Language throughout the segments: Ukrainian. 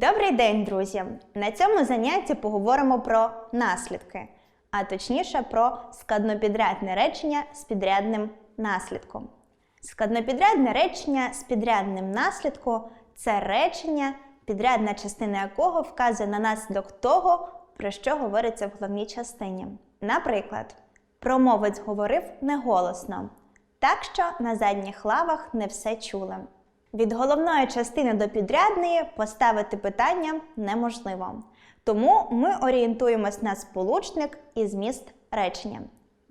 Добрий день, друзі! На цьому занятті поговоримо про наслідки, а точніше про складнопідрядне речення з підрядним наслідком. Складнопідрядне речення з підрядним наслідком це речення, підрядна частина якого вказує на наслідок того, про що говориться в головній частині. Наприклад, промовець говорив неголосно, так що на задніх лавах не все чули. Від головної частини до підрядної поставити питання неможливо. Тому ми орієнтуємось на сполучник і зміст речення.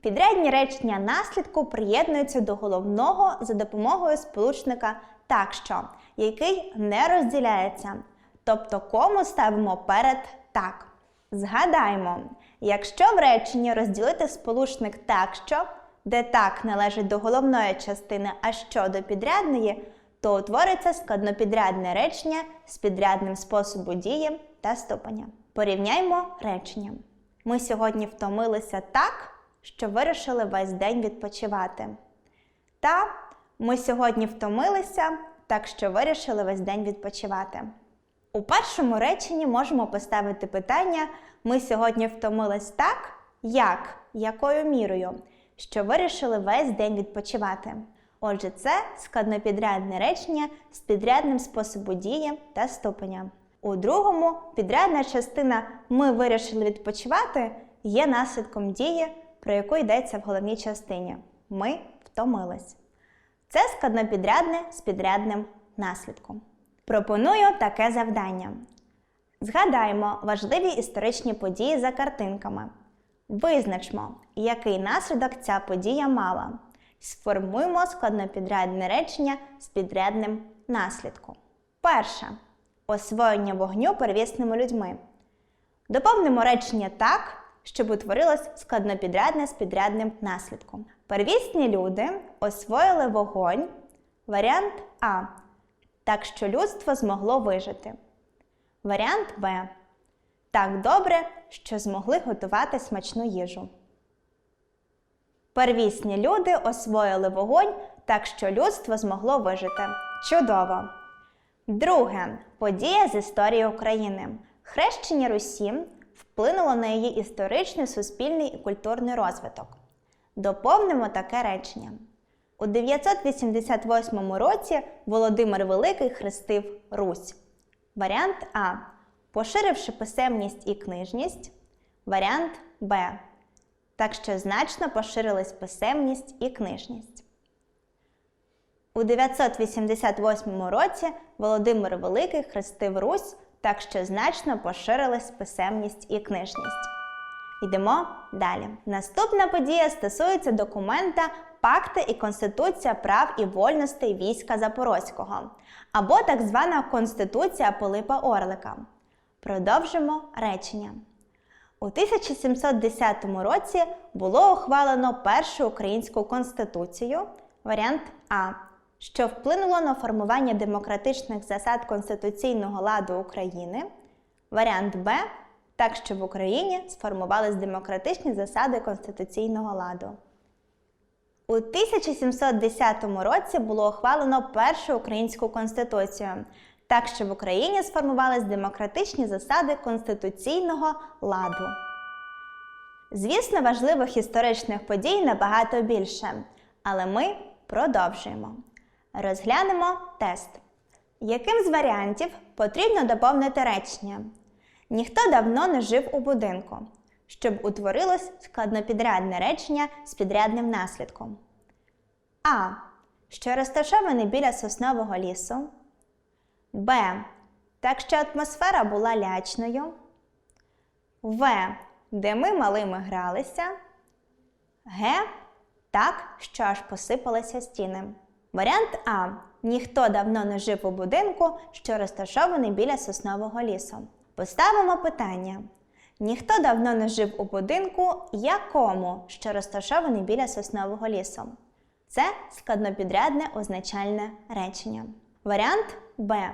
Підрядні речення наслідку приєднуються до головного за допомогою сполучника так що, який не розділяється. Тобто кому ставимо перед так. Згадаємо, якщо в реченні розділити сполучник так що, де так належить до головної частини, а що до підрядної, то утвориться складнопідрядне речення з підрядним способу дії та ступеня. Порівняймо речення. Ми сьогодні втомилися так, що вирішили весь день відпочивати. Та ми сьогодні втомилися, так що вирішили весь день відпочивати. У першому реченні можемо поставити питання: ми сьогодні втомились так, як, якою мірою, що вирішили весь день відпочивати. Отже, це складнопідрядне речення з підрядним способу дії та ступеня. У другому підрядна частина Ми вирішили відпочивати є наслідком дії, про яку йдеться в головній частині. Ми втомились. Це складнопідрядне з підрядним наслідком. Пропоную таке завдання. Згадаємо важливі історичні події за картинками. Визначмо, який наслідок ця подія мала. Сформуємо складнопідрядне речення з підрядним наслідком. Перше. Освоєння вогню первісними людьми. Доповнимо речення так, щоб утворилось складнопідрядне з підрядним наслідком. Первісні люди освоїли вогонь. Варіант А. Так що людство змогло вижити. Варіант Б. Так добре, що змогли готувати смачну їжу. Первісні люди освоїли вогонь, так що людство змогло вижити. Чудово! Друге подія з історії України. Хрещення Русі вплинуло на її історичний, суспільний і культурний розвиток. Доповнимо таке речення. У 988 році Володимир Великий хрестив Русь. Варіант А. Поширивши писемність і книжність. Варіант Б. Так що значно поширились писемність і книжність. У 988 році Володимир Великий хрестив Русь, так що значно поширилась писемність і книжність. Йдемо далі. Наступна подія стосується документа Пакти і Конституція прав і вольностей війська Запорозького або так звана Конституція Пилипа Орлика. Продовжимо речення. У 1710 році було ухвалено першу українську конституцію, варіант А, що вплинуло на формування демократичних засад конституційного ладу України. Варіант Б, так що в Україні сформувались демократичні засади конституційного ладу. У 1710 році було ухвалено першу українську конституцію, так що в Україні сформувались демократичні засади конституційного ладу. Звісно, важливих історичних подій набагато більше, але ми продовжуємо. Розглянемо тест. Яким з варіантів потрібно доповнити речення? Ніхто давно не жив у будинку, щоб утворилось складнопідрядне речення з підрядним наслідком. А. Що розташований біля соснового лісу. Б. Так що атмосфера була лячною. В. Де ми малими гралися. Г. Так, що аж посипалися стіни. Варіант А. Ніхто давно не жив у будинку, що розташований біля соснового лісу. Поставимо питання. Ніхто давно не жив у будинку, якому, що розташований біля соснового лісу. Це складнопідрядне означальне речення. Варіант Б.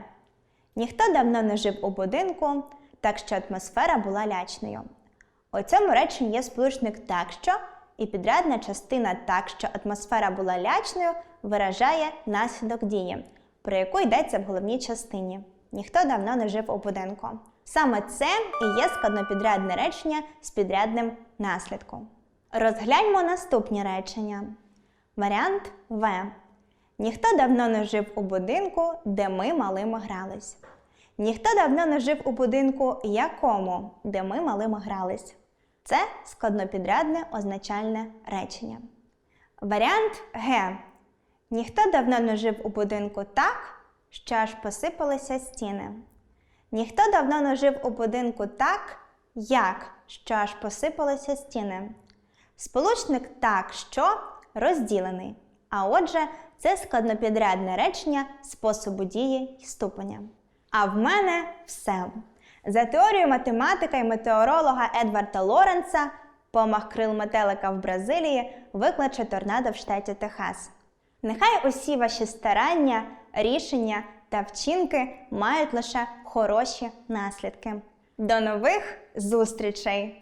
Ніхто давно не жив у будинку, так що атмосфера була лячною. У цьому реченні є сполучник так що і підрядна частина так, що атмосфера була лячною, виражає наслідок дії, про яку йдеться в головній частині. Ніхто давно не жив у будинку. Саме це і є складнопідрядне речення з підрядним наслідком. Розгляньмо наступні речення. Варіант В. Ніхто давно не жив у будинку, де ми малими грались. Ніхто давно не жив у будинку якому, де ми малими грались. Це складнопідрядне означальне речення. Варіант Г. Ніхто давно не жив у будинку так, що аж посипалися стіни. Ніхто давно не жив у будинку так, як що аж посипалися стіни. Сполучник так, що розділений. А отже, це складнопідрядне речення способу дії і ступеня. А в мене все. За теорією математика і метеоролога Едварда Лоренца, помах крил метелика в Бразилії викличе торнадо в штаті Техас. Нехай усі ваші старання, рішення та вчинки мають лише хороші наслідки. До нових зустрічей!